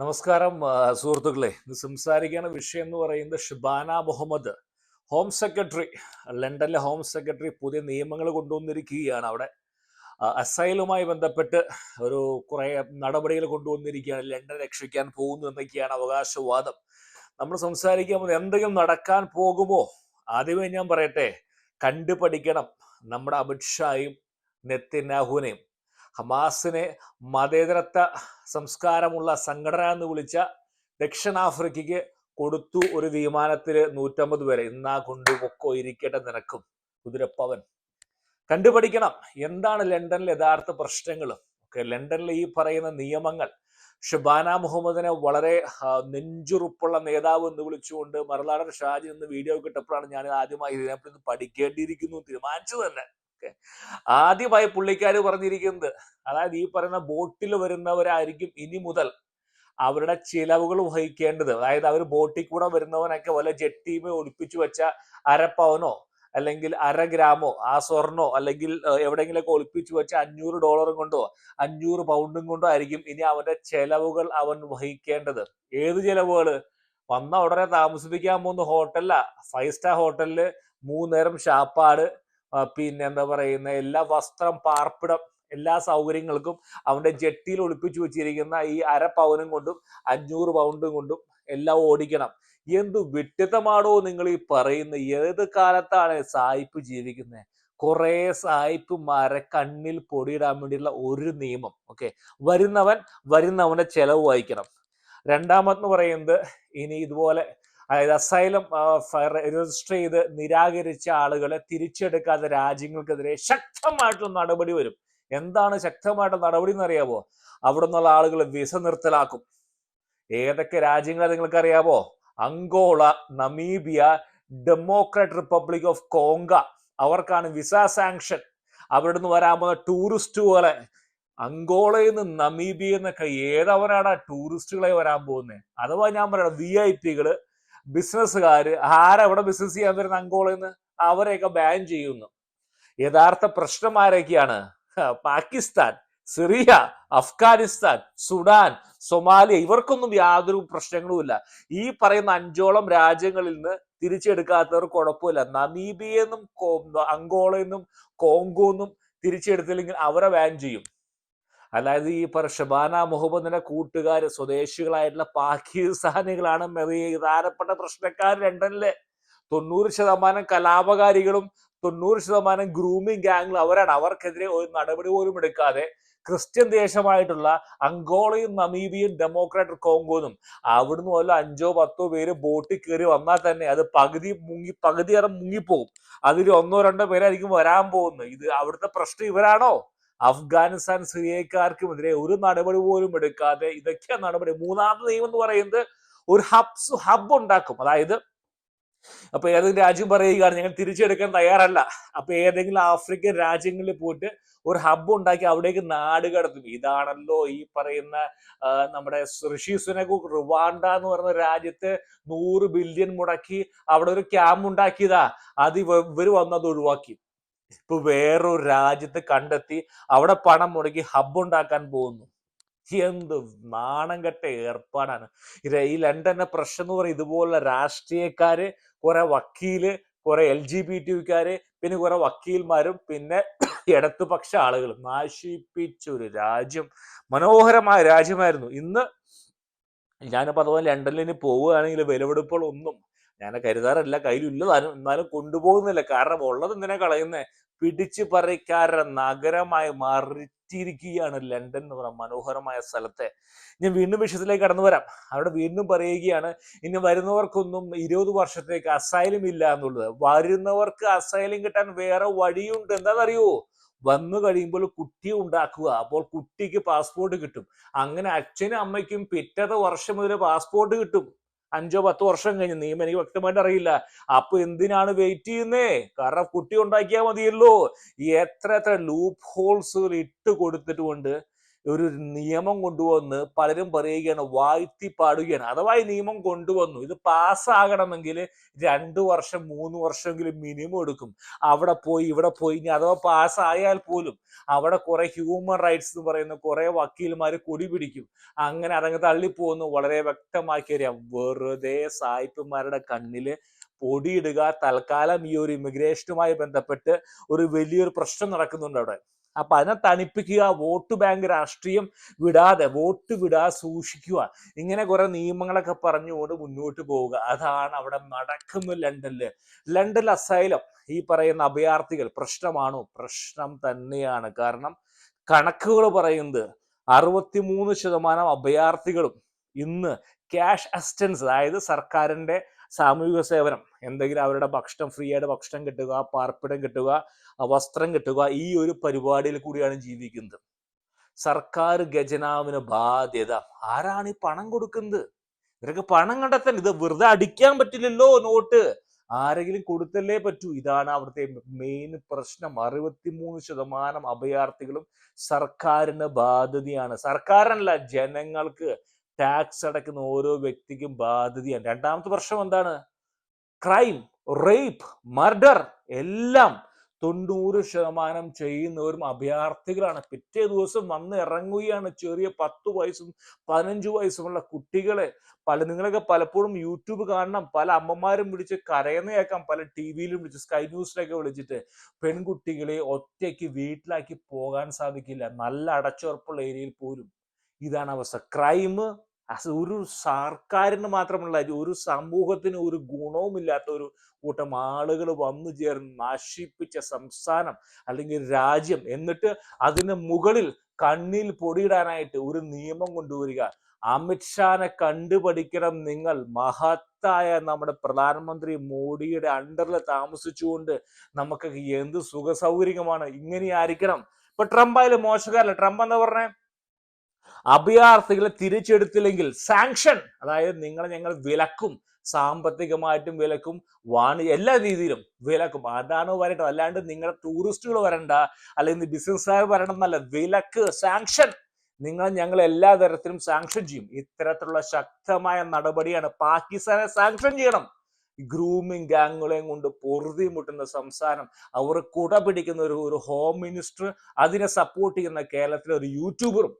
നമസ്കാരം സുഹൃത്തുക്കളെ. ഇന്ന് സംസാരിക്കുന്ന വിഷയം എന്ന് പറയുന്നത് ഷിബാന മുഹമ്മദ് ഹോം സെക്രട്ടറി ലണ്ടനിലെ ഹോം സെക്രട്ടറി പുതിയ നിയമങ്ങൾ കൊണ്ടുവന്നിരിക്കുകയാണ് അവിടെ. അസൈലുമായി ബന്ധപ്പെട്ട് ഒരു കുറെ നടപടികൾ കൊണ്ടുവന്നിരിക്കുകയാണ്. ലണ്ടൻ രക്ഷിക്കാൻ പോകുന്നു എന്നൊക്കെയാണ് അവകാശവാദം. നമ്മൾ സംസാരിക്കാൻ എന്തെങ്കിലും നടക്കാൻ പോകുമോ? ആദ്യമേ ഞാൻ പറയട്ടെ കണ്ടുപഠിക്കണം. നമ്മുടെ അമിത്ഷായും നെത്തിനാഹുവിനെയും. ഹമാസിനെ മതേതരത്വ സംസ്കാരമുള്ള സംഘടന എന്ന് വിളിച്ച ദക്ഷിണാഫ്രിക്കയ്ക്ക് കൊടുത്തു ഒരു വിമാനത്തിൽ നൂറ്റമ്പത് പേരെ. ഇന്നാ കൊണ്ടു പൊക്കോ ഇരിക്കട്ടെ നിനക്കും കുതിരപ്പവൻ. കണ്ടുപഠിക്കണം എന്താണ് ലണ്ടനിലെ യഥാർത്ഥ പ്രശ്നങ്ങൾ ഒക്കെ ലണ്ടനിലെ ഈ പറയുന്ന നിയമങ്ങൾ ഷബാന മുഹമ്മദിനെ വളരെ നെഞ്ചുറുപ്പുള്ള നേതാവ് എന്ന് വിളിച്ചുകൊണ്ട് മറുനാടൻ ഷാജി എന്ന് വീഡിയോ കിട്ടപ്പോഴാണ് ഞാൻ ആദ്യമായി ഇതിനെപ്പറ്റി പഠിക്കേണ്ടിയിരിക്കുന്നു തീരുമാനിച്ചു തന്നെ. ആദ്യമായി പുള്ളിക്കാർ പറഞ്ഞിരിക്കുന്നത് അതായത് ഈ പറയുന്ന ബോട്ടിൽ വരുന്നവരായിരിക്കും ഇനി മുതൽ അവരുടെ ചിലവുകൾ വഹിക്കേണ്ടത്. അതായത് അവർ ബോട്ടിൽ കൂടെ വരുന്നവനൊക്കെ വല്ല ജെട്ടിയുമേ ഒളിപ്പിച്ചു വെച്ച അരപ്പവനോ അല്ലെങ്കിൽ അര ഗ്രാമോ ആ സ്വർണോ അല്ലെങ്കിൽ എവിടെയെങ്കിലൊക്കെ ഒളിപ്പിച്ചു വെച്ച അഞ്ഞൂറ് ഡോളറും കൊണ്ടോ അഞ്ഞൂറ് പൗണ്ടും കൊണ്ടോ ആയിരിക്കും ഇനി അവന്റെ ചെലവുകൾ അവൻ വഹിക്കേണ്ടത്. ഏത് ചെലവുകൾ വന്ന ഉടനെ താമസിപ്പിക്കാൻ പോകുന്ന ഹോട്ടലാ ഫൈവ് സ്റ്റാർ ഹോട്ടലിൽ മൂന്നേരം ഷാപ്പാട് പിന്നെ എന്താ പറയുന്ന എല്ലാ വസ്ത്രം പാർപ്പിടം എല്ലാ സൗകര്യങ്ങൾക്കും അവന്റെ ജെട്ടിയിൽ ഒളിപ്പിച്ചു വെച്ചിരിക്കുന്ന ഈ അര പവനും കൊണ്ടും അഞ്ഞൂറ് പൗണ്ടും കൊണ്ടും എല്ലാം ഓടിക്കണം. എന്തു വിട്ടിത്തമാണോ നിങ്ങൾ ഈ പറയുന്ന ഏത് കാലത്താണ് സായിപ്പ് ജീവിക്കുന്നത്? കുറെ സായിപ്പുമാരെ കണ്ണിൽ പൊടിയിടാൻ വേണ്ടിയുള്ള ഒരു നിയമം ഓക്കെ വരുന്നവൻ വരുന്നവന്റെ ചെലവ് വായിക്കണം രണ്ടാമതെന്ന് പറയുന്നത് ഇനി ഇതുപോലെ അതായത് അസൈലം രജിസ്റ്റർ ചെയ്ത് നിരാകരിച്ച ആളുകളെ തിരിച്ചെടുക്കാത്ത രാജ്യങ്ങൾക്കെതിരെ ശക്തമായിട്ടുള്ള നടപടി വരും. എന്താണ് ശക്തമായിട്ട് നടപടി എന്നറിയാമോ അവിടെ നിന്നുള്ള ആളുകൾ വിസ നിർത്തലാക്കും. ഏതൊക്കെ രാജ്യങ്ങളെ നിങ്ങൾക്ക് അറിയാമോ Angola Namibia Democrat Republic of Congo അവർക്കാണ് വിസ സാങ്ഷൻ. അവിടെ നിന്ന് വരാൻ പോകുന്ന ടൂറിസ്റ്റുകളെ അങ്കോളയിൽ നിന്ന് നമീബിയ എന്നൊക്കെ ഏതവരാണ് ടൂറിസ്റ്റുകളെ വരാൻ പോകുന്നത്? അഥവാ ഞാൻ പറയണം വി ഐ പികൾ ബിസിനസ്സുകാര് ആരവിടെ ബിസിനസ് ചെയ്യാൻ വരുന്ന അങ്കോളെന്ന് അവരെയൊക്കെ ബാൻ ചെയ്യുന്നു. യഥാർത്ഥ പ്രശ്നം ആരൊക്കെയാണ്? Pakistan Syria Afghanistan Sudan Somalia ഇവർക്കൊന്നും യാതൊരു പ്രശ്നങ്ങളുമില്ല ഈ പറയുന്ന അഞ്ചോളം രാജ്യങ്ങളിൽ നിന്ന് തിരിച്ചെടുക്കാത്തവർ കുഴപ്പമില്ല. നമീബിയ എന്നും അങ്കോളയിൽ നിന്നും കോങ്കോ എന്നും തിരിച്ചെടുത്തില്ലെങ്കിൽ അവരെ ബാൻ ചെയ്യും. അതായത് ഈ പറ ഷബാന മുഹമ്മദിന്റെ കൂട്ടുകാർ സ്വദേശികളായിട്ടുള്ള പാകിസ്ഥാനികളാണ് പ്രധാനപ്പെട്ട പ്രശ്നക്കാർ ലണ്ടനിലെ തൊണ്ണൂറ് ശതമാനം കലാപകാരികളും തൊണ്ണൂറ് ശതമാനം ഗ്രൂമിംഗ് ഗാങ്ങുകളും അവരാണ്. അവർക്കെതിരെ ഒരു നടപടി പോലും എടുക്കാതെ ക്രിസ്ത്യൻ ദേശമായിട്ടുള്ള അങ്കോളയും നമീബിയും ഡെമോക്രാറ്റിക് കോങ്കോന്നും അവിടുന്ന് വല്ല അഞ്ചോ പത്തോ പേര് ബോട്ടിൽ കയറി വന്നാൽ തന്നെ അത് പകുതി മുങ്ങി പകുതി അറം മുങ്ങിപ്പോകും അതിൽ ഒന്നോ രണ്ടോ പേരായിരിക്കും വരാൻ പോകുന്നത്. ഇത് അവിടുത്തെ പ്രശ്നം ഇവരാണോ? അഫ്ഗാനിസ്ഥാൻ സിറിയക്കാർക്കുമെതിരെ ഒരു നടപടി പോലും എടുക്കാതെ ഇതൊക്കെ നടപടി. മൂന്നാമത്തെ നിയമം എന്ന് പറയുന്നത് ഒരു ഹബ്സ് ഹബ് ഉണ്ടാക്കും. അതായത് അപ്പൊ ഏതെങ്കിലും രാജ്യം പറയുകയാണ് ഞങ്ങൾ തിരിച്ചെടുക്കാൻ തയ്യാറല്ല. അപ്പൊ ഏതെങ്കിലും ആഫ്രിക്കൻ രാജ്യങ്ങളിൽ പോയിട്ട് ഒരു ഹബ്ബ് ഉണ്ടാക്കി അവിടേക്ക് നാട് കടത്തും. ഇതാണല്ലോ ഈ പറയുന്ന നമ്മുടെ ഋഷി സുനകു റുവാണ്ട എന്ന് പറയുന്ന രാജ്യത്ത് നൂറ് ബില്യൺ മുടക്കി അവിടെ ഒരു ക്യാമ്പ് ഉണ്ടാക്കിയതാ. അത് ഇവർ വന്നത് ഒഴിവാക്കി. ഇപ്പൊ വേറൊരു രാജ്യത്ത് കണ്ടെത്തി അവിടെ പണം മുടക്കി ഹബ്ബ് ഉണ്ടാക്കാൻ പോകുന്നു. എന്ത് നാണം കെട്ട ഏർപ്പാടാണ്. ഈ ലണ്ടന്റെ പ്രശ്നം എന്ന് പറയുന്നത് ഇതുപോലുള്ള രാഷ്ട്രീയക്കാര് കുറെ വക്കീൽ കുറെ എൽ ജി ബി ടിക്കാര് പിന്നെ കുറെ വക്കീൽമാരും പിന്നെ ഇടതുപക്ഷ ആളുകളും. നാശിപ്പിച്ച ഒരു രാജ്യം. മനോഹരമായ രാജ്യമായിരുന്നു. ഇന്ന് ഞാനിപ്പോ അതുപോലെ ലണ്ടനിൽ ഇനി പോവുകയാണെങ്കിൽ വിലവെടുപ്പുകളൊന്നും ഞാൻ കരുതാറില്ല കയ്യിലില്ല താനും എന്നാലും കൊണ്ടുപോകുന്നില്ല. കാരണം ഉള്ളത് എന്തിനാ കളയുന്നേ? പിടിച്ചു പറിക്കാരുടെ നഗരമായി മാറിയിരിക്കുകയാണ് ലണ്ടൻ എന്ന് പറയുന്ന മനോഹരമായ സ്ഥലത്തെ. ഞാൻ വീണ്ടും വിഷയത്തിലേക്ക് കടന്നു വരാം. അവിടെ വീണ്ടും പറയുകയാണ് ഇനി വരുന്നവർക്കൊന്നും ഇരുപത് വർഷത്തേക്ക് അസൈലും ഇല്ല എന്നുള്ളത്. വരുന്നവർക്ക് അസൈലും കിട്ടാൻ വേറെ വഴിയുണ്ട്. എന്താണെന്നറിയോ? വന്നു കഴിയുമ്പോൾ കുട്ടി ഉണ്ടാക്കുക. അപ്പോൾ കുട്ടിക്ക് പാസ്പോർട്ട് കിട്ടും. അങ്ങനെ അച്ഛനും അമ്മയ്ക്കും പിറ്റത്തെ വർഷം മുതൽ പാസ്പോർട്ട് കിട്ടും. അഞ്ചോ പത്തോ വർഷം കഴിഞ്ഞ്. നിയമം എനിക്ക് വ്യക്തമായിട്ട് അറിയില്ല. അപ്പൊ എന്തിനാണ് വെയിറ്റ് ചെയ്യുന്നേ? കാരണം കുട്ടി ഉണ്ടാക്കിയാൽ മതിയല്ലോ. എത്ര എത്ര ലൂപ്പ് ഹോൾസുകൾ ഇട്ട് കൊടുത്തിട്ടുകൊണ്ട് ഒരു നിയമം കൊണ്ടുവന്ന് പലരും പറയുകയാണ് വാഴ്ത്തി പാടുകയാണ് അഥവാ ഈ നിയമം കൊണ്ടുവന്നു ഇത് പാസ്സാകണമെങ്കിൽ രണ്ട് വർഷം മൂന്ന് വർഷമെങ്കിലും മിനിമം എടുക്കും. അവിടെ പോയി ഇവിടെ പോയി ഇനി അഥവാ പാസ്സായാൽ പോലും അവിടെ കുറെ ഹ്യൂമൻ റൈറ്റ്സ് എന്ന് പറയുന്ന കുറെ വക്കീൽമാർ കൊടി പിടിക്കും. അങ്ങനെ അതങ്ങ് തള്ളിപ്പോകുന്നു. വളരെ വ്യക്തമാക്കി അറിയാം വെറുതെ സായിപ്പന്മാരുടെ കണ്ണിൽ പൊടിയിടുക തൽക്കാലം ഈ ഒരു ഇമിഗ്രേഷനുമായി ബന്ധപ്പെട്ട് ഒരു വലിയൊരു പ്രശ്നം നടക്കുന്നുണ്ട് അവിടെ. അപ്പൊ അതിനെ തണുപ്പിക്കുക വോട്ട് ബാങ്ക് രാഷ്ട്രീയം വിടാതെ വോട്ട് വിടാതെ സൂക്ഷിക്കുക. ഇങ്ങനെ കുറെ നിയമങ്ങളൊക്കെ പറഞ്ഞുകൊണ്ട് മുന്നോട്ട് പോവുക. അതാണ് അവിടെ നടക്കുന്നത് ലണ്ടനിൽ. ലണ്ടനിൽ അസൈലം ഈ പറയുന്ന അഭയാർത്ഥികൾ പ്രശ്നമാണോ? പ്രശ്നം തന്നെയാണ്. കാരണം കണക്കുകൾ പറയുന്നത് അറുപത്തിമൂന്ന് ശതമാനം അഭയാർത്ഥികളും ഇന്ന് ക്യാഷ് അസിസ്റ്റൻസ് അതായത് സർക്കാരിന്റെ സാമൂഹിക സേവനം എന്തെങ്കിലും അവരുടെ ഭക്ഷണം ഫ്രീ ആയിട്ട് ഭക്ഷണം കിട്ടുക പാർപ്പിടം കിട്ടുക വസ്ത്രം കിട്ടുക ഈ ഒരു പരിപാടിയിൽ കൂടിയാണ് ജീവിക്കുന്നത്. സർക്കാർ ഖജനാവിന് ബാധ്യത. ആരാണ് ഈ പണം കൊടുക്കുന്നത്? ഇവരൊക്കെ പണം കണ്ടെത്താൻ ഇത് വെറുതെ അടിക്കാൻ പറ്റില്ലല്ലോ നോട്ട്. ആരെങ്കിലും കൊടുത്തല്ലേ പറ്റൂ? ഇതാണ് അവിടുത്തെ മെയിൻ പ്രശ്നം. അറുപത്തിമൂന്ന് ശതമാനം അഭയാർത്ഥികളും സർക്കാരിന് ബാധ്യതയാണ്. സർക്കാരല്ല ജനങ്ങൾക്ക് ടാക്സ് അടയ്ക്കുന്ന ഓരോ വ്യക്തിക്കും ബാധ്യതയാണ്. രണ്ടാമത്തെ പ്രശ്നം എന്താണ്? ക്രൈം റേപ്പ് മർഡർ എല്ലാം തൊണ്ണൂറ് ശതമാനം ചെയ്യുന്നവരും അഭയാർത്ഥികളാണ്. പിറ്റേ ദിവസം വന്ന് ഇറങ്ങുകയാണ് ചെറിയ പത്ത് വയസ്സും പതിനഞ്ച് വയസ്സുമുള്ള കുട്ടികളെ. പല നിങ്ങളൊക്കെ പലപ്പോഴും യൂട്യൂബ് കാണണം. പല അമ്മമാരും വിളിച്ച് കരയുന്ന കേൾക്കാം. പല ടി വിയിലും വിളിച്ച് സ്കൈ ന്യൂസിലൊക്കെ വിളിച്ചിട്ട് പെൺകുട്ടികളെ ഒറ്റയ്ക്ക് വീട്ടിലാക്കി പോകാൻ സാധിക്കില്ല. നല്ല അടച്ചുറപ്പുള്ള ഏരിയയിൽ പോലും. ഇതാണ് അവസ്ഥ. ക്രൈം ഒരു സർക്കാരിന് മാത്രമല്ല ഒരു സമൂഹത്തിന് ഒരു ഗുണവുമില്ലാത്ത ഒരു കൂട്ടം ആളുകൾ വന്നു ചേർന്ന് നശിപ്പിച്ച സംസ്ഥാനം അല്ലെങ്കിൽ രാജ്യം എന്നിട്ട് അതിന് മുകളിൽ കണ്ണിൽ പൊടിയിടാനായിട്ട് ഒരു നിയമം കൊണ്ടുവരിക. അമിത്ഷാനെ കണ്ടുപഠിക്കണം നിങ്ങൾ. മഹത്തായ നമ്മുടെ പ്രധാനമന്ത്രി മോഡിയുടെ അണ്ടറിൽ താമസിച്ചുകൊണ്ട് നമുക്ക് എന്ത് സുഖ സൗകര്യമാണ് ഇങ്ങനെയായിരിക്കണം. ഇപ്പൊ ട്രംപ് ആയാലും മോശക്കാരല്ല? ട്രംപ് എന്താ പറഞ്ഞേ? അഭയാർത്ഥികളെ തിരിച്ചെടുത്തില്ലെങ്കിൽ സാങ്ഷൻ അതായത് നിങ്ങളെ ഞങ്ങൾ വിലക്കും സാമ്പത്തികമായിട്ടും വിലക്കും വാണി എല്ലാ രീതിയിലും വിലക്കും. അതാണ് വരട്ടോ അല്ലാണ്ട് നിങ്ങളുടെ ടൂറിസ്റ്റുകൾ വരണ്ട അല്ലെങ്കിൽ ബിസിനസ്സുകാർ വരണം എന്നല്ല. വിലക്ക് സാങ്ഷൻ നിങ്ങൾ ഞങ്ങൾ എല്ലാ തരത്തിലും സാങ്ഷൻ ചെയ്യും. ഇത്തരത്തിലുള്ള ശക്തമായ നടപടിയാണ് പാകിസ്ഥാനെ സാങ്ഷൻ ചെയ്യണം. ഗ്രൂമിങ് ഗാങ്ങുകളെയും കൊണ്ട് പൊറുതി മുട്ടുന്ന സംസ്ഥാനം അവർ കുട പിടിക്കുന്ന ഒരു ഒരു ഹോം മിനിസ്റ്റർ അതിനെ സപ്പോർട്ട് ചെയ്യുന്ന കേരളത്തിലെ ഒരു യൂട്യൂബറും